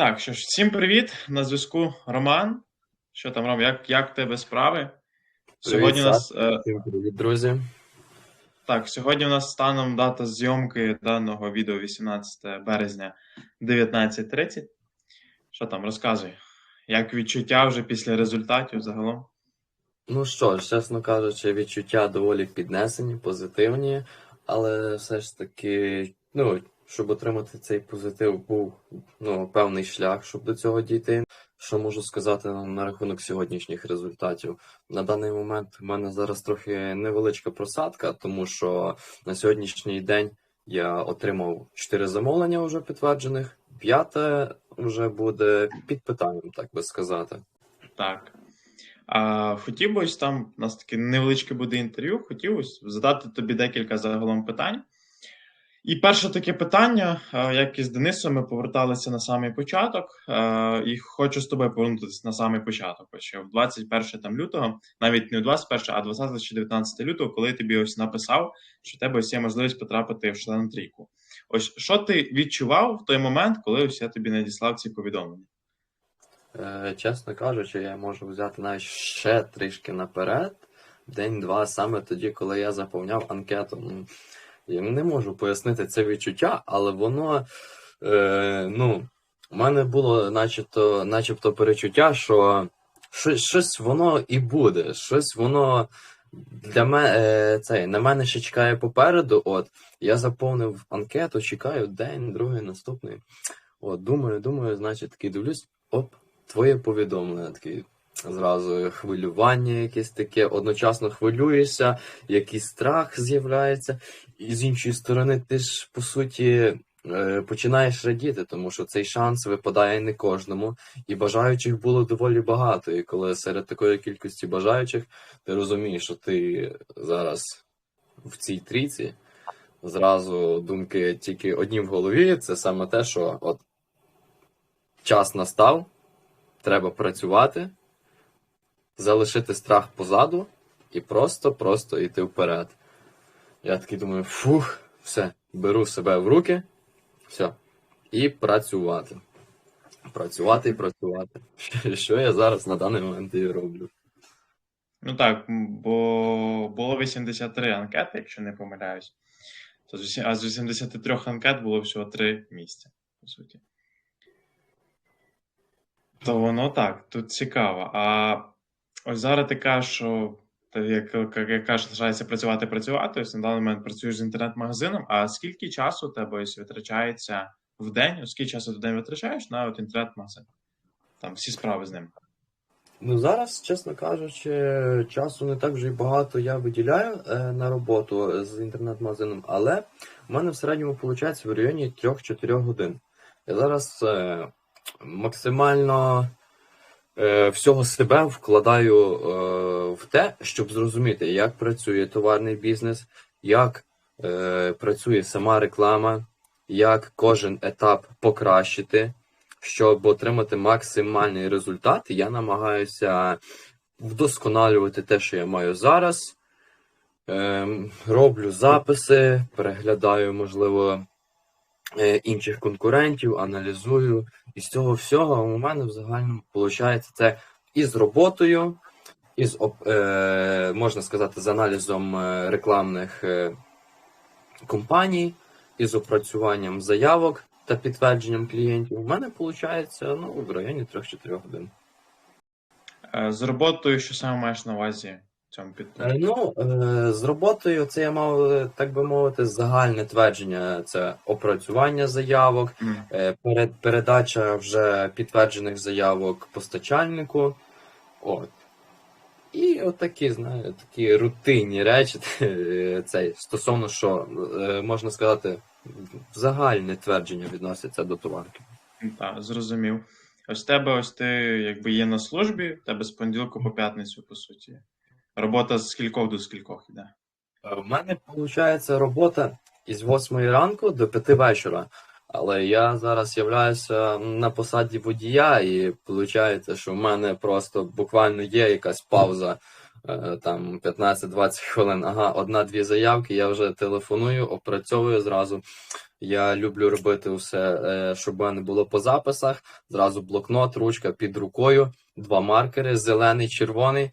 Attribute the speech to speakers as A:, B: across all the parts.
A: Так, що ж, всім привіт. На зв'язку Роман. Що там, Ром, як, як тебе справи? Сьогодні у нас е,
B: Всім привіт, друзі.
A: так, сьогодні у нас станом дата зйомки даного відео 18 березня 19.30. Що там, розказуй? Як відчуття вже після результатів загалом?
B: Ну що ж, чесно кажучи, відчуття доволі піднесені, позитивні, але все ж таки, ну, щоб отримати цей позитив, був ну, певний шлях, щоб до цього дійти. Що можу сказати на, рахунок сьогоднішніх результатів? На даний момент в мене зараз трохи невеличка просадка, тому що на сьогоднішній день я отримав 4 замовлення вже підтверджених, п'яте вже буде під питанням, так би сказати.
A: Так. А хотів би ось там, у нас таке невеличке буде інтерв'ю, хотів ось задати тобі декілька загалом питань. І перше таке питання, е, як і з Денисом, ми поверталися на самий початок, е, і хочу з тобою повернутися на самий початок. Ще в 21 там лютого, навіть не в 21, а 20 чи 19 лютого, коли тобі ось написав, що в тебе ось є можливість потрапити в член трійку. Ось що ти відчував в той момент, коли ось я тобі надіслав ці повідомлення?
B: Е, Чесно кажучи, я можу взяти навіть ще трішки наперед, день-два, саме тоді, коли я заповняв анкету. Я не можу пояснити це відчуття, але воно, е, ну, у мене було начебто, начебто перечуття, що щось, щось воно і буде, щось воно для мене, цей, на мене ще чекає попереду. От, я заповнив анкету, чекаю день, другий, наступний. От, думаю, думаю, значить, такий дивлюсь, оп, твоє повідомлення, такий зразу хвилювання якесь таке, одночасно хвилюєшся, якийсь страх з'являється, і з іншої сторони, ти ж по суті е, починаєш радіти, тому що цей шанс випадає не кожному, і бажаючих було доволі багато. І коли серед такої кількості бажаючих, ти розумієш, що ти зараз в цій трійці. Зразу думки тільки одні в голові, це саме те, що от час настав, треба працювати, залишити страх позаду і просто-просто йти вперед. Я такий думаю, фух, все, беру себе в руки, все, і працювати. Працювати і працювати. Що я зараз на даний момент і роблю.
A: Ну так, бо було 83 анкети, якщо не помиляюсь. А з 83 анкет було всього 3 місця, по суті. То воно так, тут цікаво. А ось зараз ти кажеш, що як, як, кажеш, лишається працювати, працювати. Ось на даний момент працюєш з інтернет-магазином. А скільки часу тебе ось витрачається в день? Ось Скільки часу в день витрачаєш на от інтернет-магазин? Там всі справи з ним.
B: Ну зараз, чесно кажучи, часу не так вже й багато я виділяю е, на роботу з інтернет-магазином, але в мене в середньому виходить в районі 3-4 годин. Я зараз е, максимально всього себе вкладаю е, в те, щоб зрозуміти, як працює товарний бізнес, як е, працює сама реклама, як кожен етап покращити. Щоб отримати максимальний результат, я намагаюся вдосконалювати те, що я маю зараз. Ем, роблю записи, переглядаю, можливо, е, інших конкурентів, аналізую. І з цього всього у мене в загальному виходить це і з роботою, і з е, можна сказати, з аналізом е, рекламних е, компаній, і з опрацюванням заявок та підтвердженням клієнтів. У мене виходить ну, в районі 3-4 годин.
A: Е, З роботою, що саме маєш на увазі цьому
B: Е. Ну, е, з роботою це я мав, е, так би мовити, загальне твердження. Це опрацювання заявок, перед, передача вже підтверджених заявок постачальнику. От. І от такі, знаю, такі рутинні речі, цей, стосовно що, можна сказати, загальне твердження відноситься до товарки.
A: Так, зрозумів. Ось тебе ось ти якби є на службі, тебе з понеділка по п'ятницю, по суті. Робота з скількох до скількох іде.
B: Е, У мене виходить робота із 8 ранку до 5 вечора. Але я зараз являюся на посаді водія, і виходить, що в мене просто буквально є якась пауза е, там 15-20 хвилин. Ага, одна-дві заявки, я вже телефоную, опрацьовую зразу. Я люблю робити все, е, щоб в мене було по записах. Зразу блокнот, ручка під рукою, два маркери, зелений, червоний.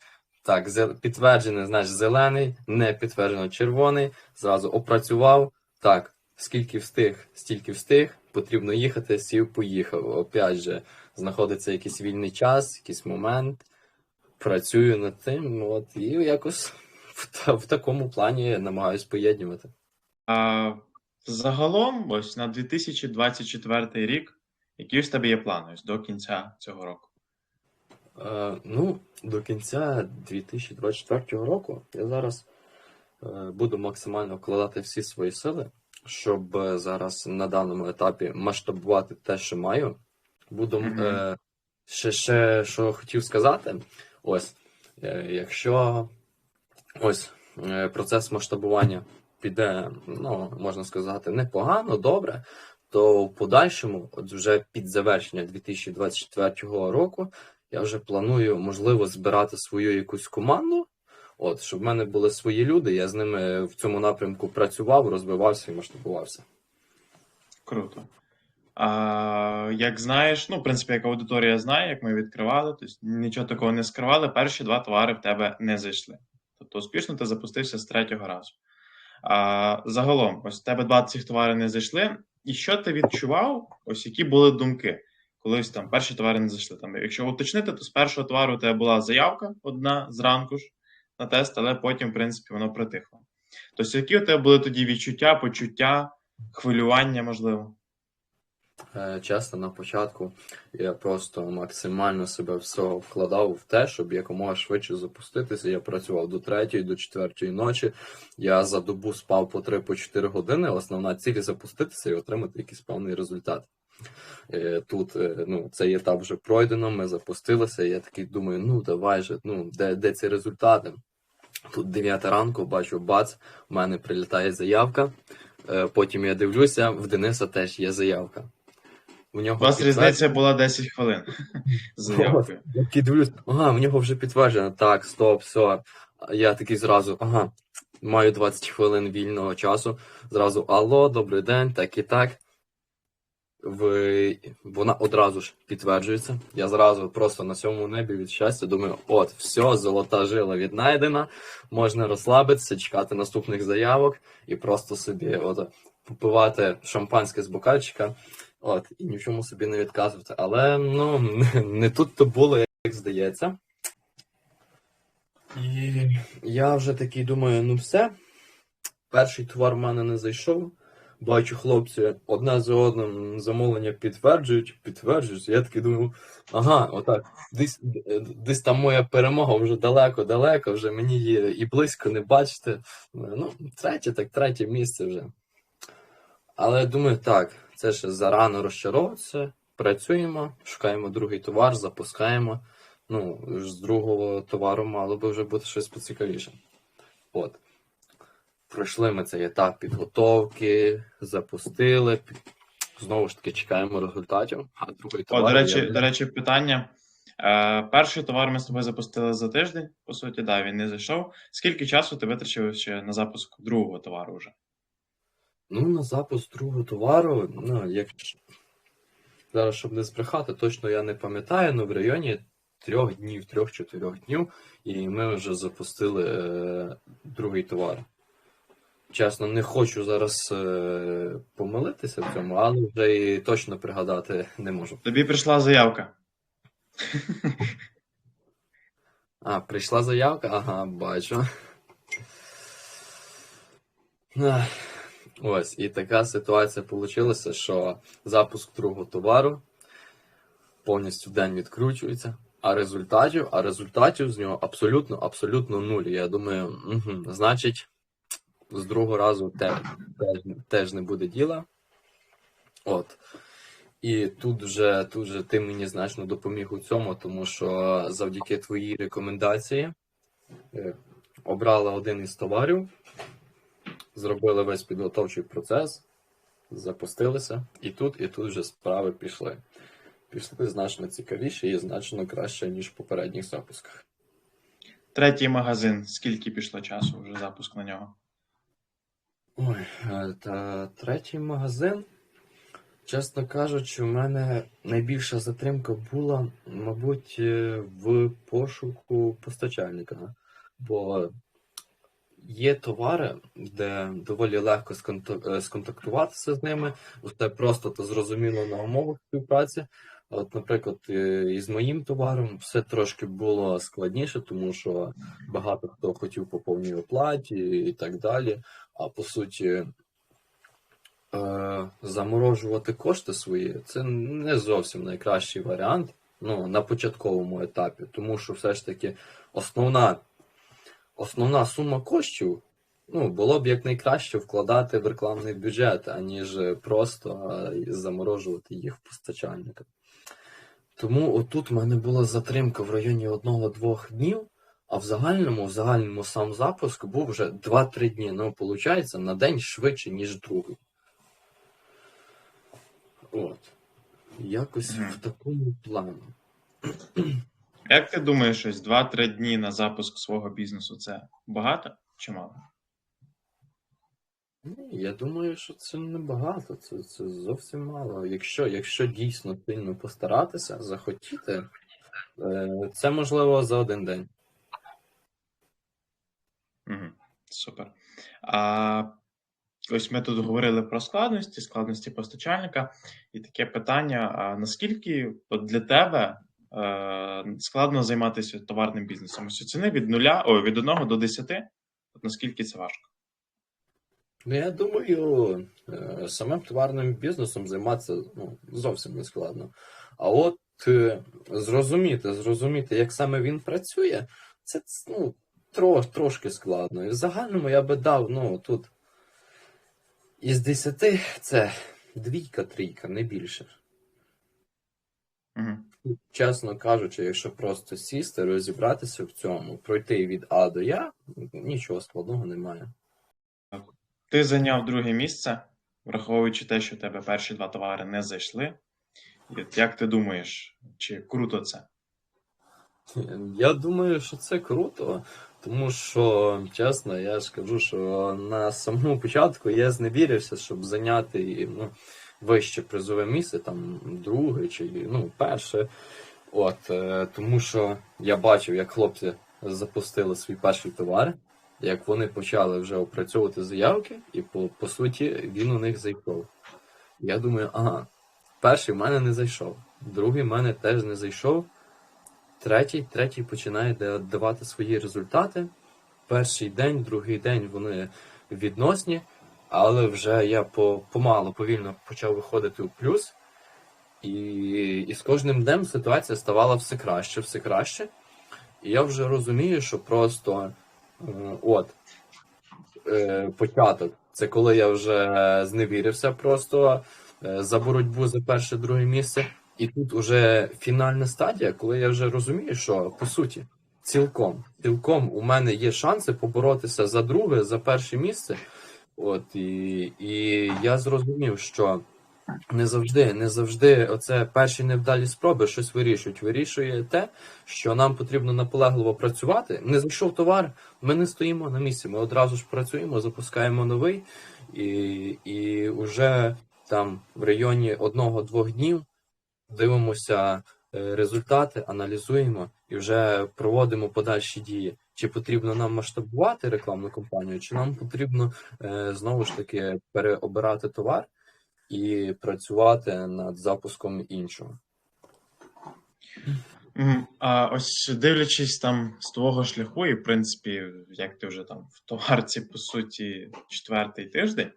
B: Так, підтверджений, значить зелений, не підтверджено червоний. Зразу опрацював. Так, скільки встиг, стільки встиг, потрібно їхати, сів, поїхав. Опять же, знаходиться якийсь вільний час, якийсь момент. Працюю над тим, от, і якось в, в такому плані намагаюсь поєднувати.
A: А, загалом, ось на 2024 рік, які в тебе є плани до кінця цього року?
B: Е, ну, до кінця 2024 року я зараз е, буду максимально вкладати всі свої сили, щоб е, зараз на даному етапі масштабувати те, що маю. Буду е, ще, ще що хотів сказати. Ось, е, якщо ось е, процес масштабування піде, ну, можна сказати, непогано, добре, то в подальшому, от вже під завершення 2024 року, я вже планую, можливо, збирати свою якусь команду. От, щоб в мене були свої люди, я з ними в цьому напрямку працював, розвивався і масштабувався.
A: Круто. А, як знаєш, ну, в принципі, як аудиторія знає, як ми відкривали, тобто нічого такого не скривали, перші два товари в тебе не зайшли. Тобто успішно ти запустився з третього разу. А, загалом, ось в тебе два цих товари не зайшли. І що ти відчував? Ось які були думки, коли ось там перші товари не зайшли. Там, якщо уточнити, то з першого товару у тебе була заявка одна зранку ж на тест, але потім, в принципі, воно притихло. Тобто, які у тебе були тоді відчуття, почуття, хвилювання, можливо?
B: Е, Чесно, на початку я просто максимально себе все вкладав в те, щоб якомога швидше запуститися. Я працював до третьої, до четвертої ночі. Я за добу спав по 3-4 години. Основна ціль запуститися і отримати якийсь певний результат. Е, Тут е, ну, цей етап вже пройдено, ми запустилися. Я такий думаю, ну давай же, ну де, де ці результати? Тут 9 ранку, бачу, бац, у мене прилітає заявка. Е, Потім я дивлюся, в Дениса теж є заявка. У
A: У вас різниця була 10 хвилин заявкою.
B: Я дивлюсь, ага, в нього вже підтверджено. Так, стоп, все. Я такий зразу, ага, маю 20 хвилин вільного часу. Зразу алло, добрий день, так і так. В... Вона одразу ж підтверджується. Я зразу просто на цьому небі від щастя думаю, от, все, золота жила віднайдена, можна розслабитися, чекати наступних заявок і просто собі от, попивати шампанське з бокальчика. От, і ні в чому собі не відказувати. Але ну, не, не тут то було, як здається. І я вже такий думаю, ну все. Перший товар в мене не зайшов. Бачу, хлопці одне за одним замовлення підтверджують, підтверджують. Я такий думаю, ага, отак. Десь, десь там моя перемога вже далеко-далеко, вже мені її і близько не бачити. Ну, третє, так третє місце вже. Але думаю, так, це ще зарано розчаровуватися. Працюємо, шукаємо другий товар, запускаємо. Ну, з другого товару мало би вже бути щось поцікавіше. От. Пройшли ми цей етап підготовки, запустили. Знову ж таки, чекаємо результатів. А другий
A: О,
B: товар.
A: до речі,
B: я-
A: до речі, питання. Е, перший товар ми з тобою запустили за тиждень, по суті, да, він не зайшов. Скільки часу ти витрачив ще на запуск другого товару вже?
B: Ну, на запуск другого товару, ну, як зараз, щоб не збрехати, точно я не пам'ятаю, але в районі трьох днів, трьох-чотирьох днів, і ми вже запустили е, другий товар. Чесно, не хочу зараз е, помилитися в цьому, але вже і точно пригадати не можу.
A: Тобі прийшла заявка.
B: А, прийшла заявка? Ага, бачу. Ось, і така ситуація вийшла, що запуск другого товару повністю в день відкручується, а результатів, а результатів з нього абсолютно, абсолютно нуль. Я думаю, угу, значить, з другого разу теж, теж, не буде діла. От. І тут вже, тут вже ти мені значно допоміг у цьому, тому що завдяки твоїй рекомендації е, обрала один із товарів, зробили весь підготовчий процес, запустилися, і тут, і тут вже справи пішли. Пішли значно цікавіше і значно краще, ніж в попередніх запусках.
A: Третій магазин. Скільки пішло часу вже запуск на нього?
B: Ой, е, та третій магазин. Чесно кажучи, у мене найбільша затримка була, мабуть, е, в пошуку постачальника. Бо є товари, де доволі легко е, сконтактуватися з ними, все просто та зрозуміло на умовах співпраці. От, наприклад, із моїм товаром все трошки було складніше, тому що багато хто хотів по повній оплаті і так далі. А по суті, е, заморожувати кошти свої це не зовсім найкращий варіант ну, на початковому етапі, тому що все ж таки основна, основна сума коштів ну, було б якнайкраще вкладати в рекламний бюджет, аніж просто е, заморожувати їх в постачальника. Тому отут в мене була затримка в районі одного-двох днів. А в загальному, в загальному сам запуск був вже 2-3 дні. Ну, виходить, на день швидше, ніж другий. От. Якось
A: Мгм.
B: в такому плані.
A: Як ти думаєш, ось 2-3 дні на запуск свого бізнесу це багато чи мало?
B: Ні, я думаю, що це небагато, це, це зовсім мало. Якщо, якщо дійсно сильно постаратися, захотіти, е, це можливо за один день.
A: Угу. Супер. А ось ми тут говорили про складності, складності постачальника, і таке питання: а наскільки от для тебе е, складно займатися товарним бізнесом? Ось оціни від нуля, о, від 1 до 10, от наскільки це важко?
B: Ну, я думаю, е, самим товарним бізнесом займатися ну, зовсім не складно. А от е, зрозуміти, зрозуміти, як саме він працює, це ну, трош, трошки складно. І в загальному я би дав, ну, тут із 10 це двійка, трійка, не більше.
A: Угу.
B: Чесно кажучи, якщо просто сісти, розібратися в цьому, пройти від А до Я, нічого складного немає.
A: Ти зайняв друге місце, враховуючи те, що в тебе перші два товари не зайшли. Як ти думаєш, чи круто це?
B: Я думаю, що це круто, тому що, чесно, я ж кажу, що на самому початку я зневірився, щоб зайняти ну, вище призове місце, там друге чи ну, перше. От, е, тому що я бачив, як хлопці запустили свій перший товар, як вони почали вже опрацьовувати заявки, і по, по суті він у них зайшов. Я думаю, ага, перший в мене не зайшов, другий в мене теж не зайшов. Третій, третій починає давати свої результати. Перший день, другий день вони відносні, але вже я по, помалу, повільно почав виходити у плюс. І, і з кожним днем ситуація ставала все краще, все краще. І я вже розумію, що просто е, от е, початок. Це коли я вже зневірився просто е, за боротьбу за перше друге місце. І тут уже фінальна стадія, коли я вже розумію, що по суті, цілком, цілком у мене є шанси поборотися за друге, за перше місце. От і, і я зрозумів, що не завжди, не завжди оце перші невдалі спроби щось вирішують. Вирішує те, що нам потрібно наполегливо працювати. Не зайшов товар, ми не стоїмо на місці. Ми одразу ж працюємо, запускаємо новий, і, і вже там в районі одного-двох днів дивимося е, результати, аналізуємо і вже проводимо подальші дії. Чи потрібно нам масштабувати рекламну кампанію, чи нам потрібно е, знову ж таки переобирати товар і працювати над запуском іншого.
A: А ось дивлячись там з твого шляху, і в принципі, як ти вже там в товарці, по суті, четвертий тиждень,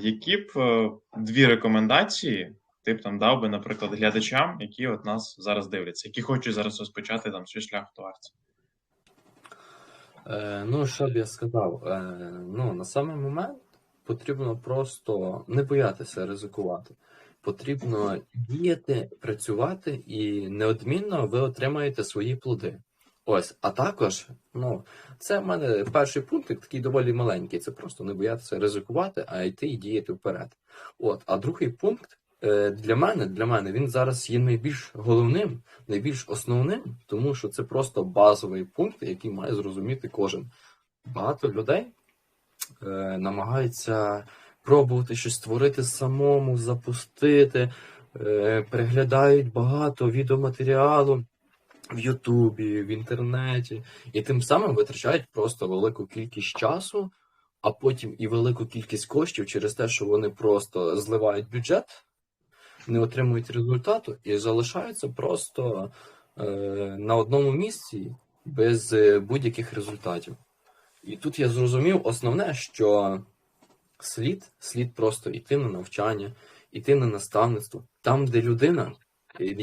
A: які б е, дві рекомендації ти б там дав би, наприклад, глядачам, які от нас зараз дивляться, які хочуть зараз розпочати там свій шлях в?
B: Е, ну, що б я сказав? Е, ну, на самий момент потрібно просто не боятися ризикувати. Потрібно діяти, працювати, і неодмінно ви отримаєте свої плоди. Ось, а також, ну, це в мене перший пункт такий доволі маленький. Це просто не боятися ризикувати, а йти і діяти вперед. От, а другий пункт для мене, для мене він зараз є найбільш головним, найбільш основним, тому що це просто базовий пункт, який має зрозуміти кожен. Багато людей е, намагаються пробувати щось створити самому, запустити, е, переглядають багато відеоматеріалу в Ютубі, в інтернеті, і тим самим витрачають просто велику кількість часу, а потім і велику кількість коштів через те, що вони просто зливають бюджет, не отримують результату і залишаються просто е, на одному місці без е, будь-яких результатів. І тут я зрозумів основне, що слід, слід просто йти на навчання, йти на наставництво, там, де людина.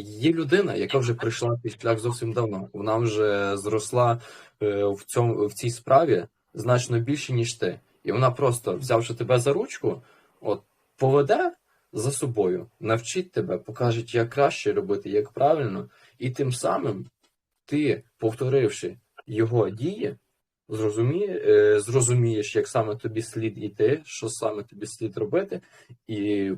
B: Є людина, яка вже прийшла цей шлях зовсім давно. Вона вже зросла е, в цьому в цій справі значно більше, ніж ти. І вона просто, взявши тебе за ручку, от поведе за собою, навчить тебе, покаже, як краще робити, як правильно, і тим самим ти, повторивши його дії, зрозуміє, е, зрозумієш, як саме тобі слід іти, що саме тобі слід робити, і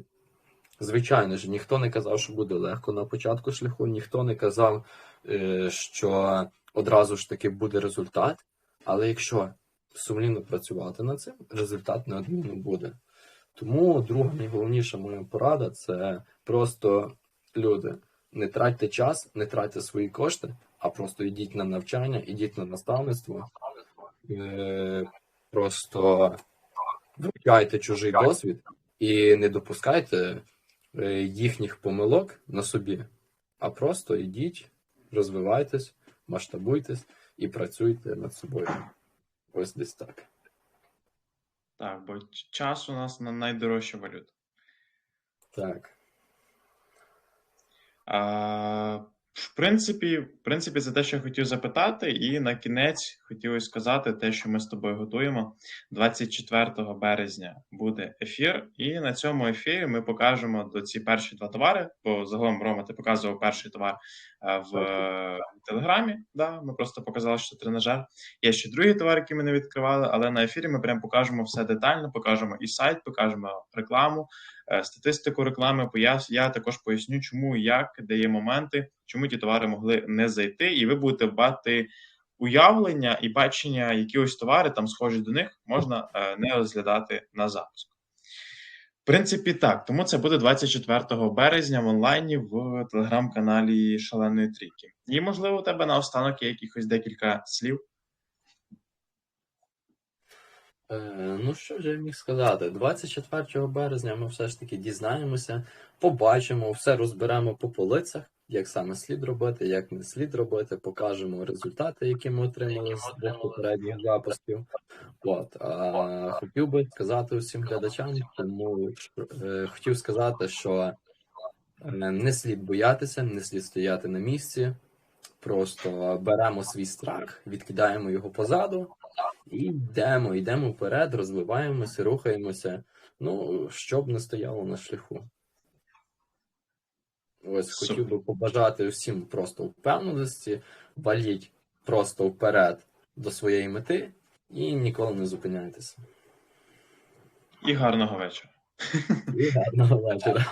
B: Звичайно ж, ніхто не казав, що буде легко на початку шляху, ніхто не казав, е, що одразу ж таки буде результат. Але якщо сумлінно працювати над цим, результат неодмінно буде. Тому друга найголовніша моя порада це просто люди. Не тратьте час, не тратьте свої кошти, а просто йдіть на навчання, йдіть на наставництво. Е, Просто вивчайте чужий досвід і не допускайте е, їхніх помилок на собі, а просто йдіть, розвивайтесь, масштабуйтесь і працюйте над собою. Ось десь так.
A: Так, бо час у нас на найдорожча валюта.
B: Так.
A: А, в принципі, в принципі, це те, що я хотів запитати, і на кінець хотілося сказати те, що ми з тобою готуємо. 24 березня буде ефір, і на цьому ефірі ми покажемо до ці перші два товари. Бо загалом Рома, ти показував перший товар в Телеграмі. Да, ми просто показали, що тренажер. Є ще другий товар, який ми не відкривали, але на ефірі ми прям покажемо все детально, покажемо і сайт, покажемо рекламу, е, статистику реклами. Пояс... Я також поясню, чому, як, де є моменти, чому ті товари могли не зайти, і ви будете бати уявлення і бачення, які ось товари там схожі до них, можна е, не розглядати на запуск. Принципі, так. Тому це буде 24 березня в онлайні в телеграм-каналі Шаленої Трійки. І, можливо, у тебе наостанок є якихось декілька слів.
B: Е, ну, що ж я міг сказати? 24 березня ми все ж таки дізнаємося, побачимо, все розберемо по полицях, як саме слід робити, як не слід робити, покажемо результати, які ми отримали з двох попередніх запусків. От, а, хотів би сказати усім глядачам, тому е, хотів сказати, що е, не слід боятися, не слід стояти на місці. Просто беремо свій страх, відкидаємо його позаду і йдемо, йдемо вперед, розвиваємося, рухаємося. Ну, щоб не стояло на шляху. Ось
A: Супер.
B: хотів би побажати всім просто впевненості, валіть просто вперед до своєї мети і ніколи не зупиняйтеся.
A: І гарного вечора.
B: І гарного вечора.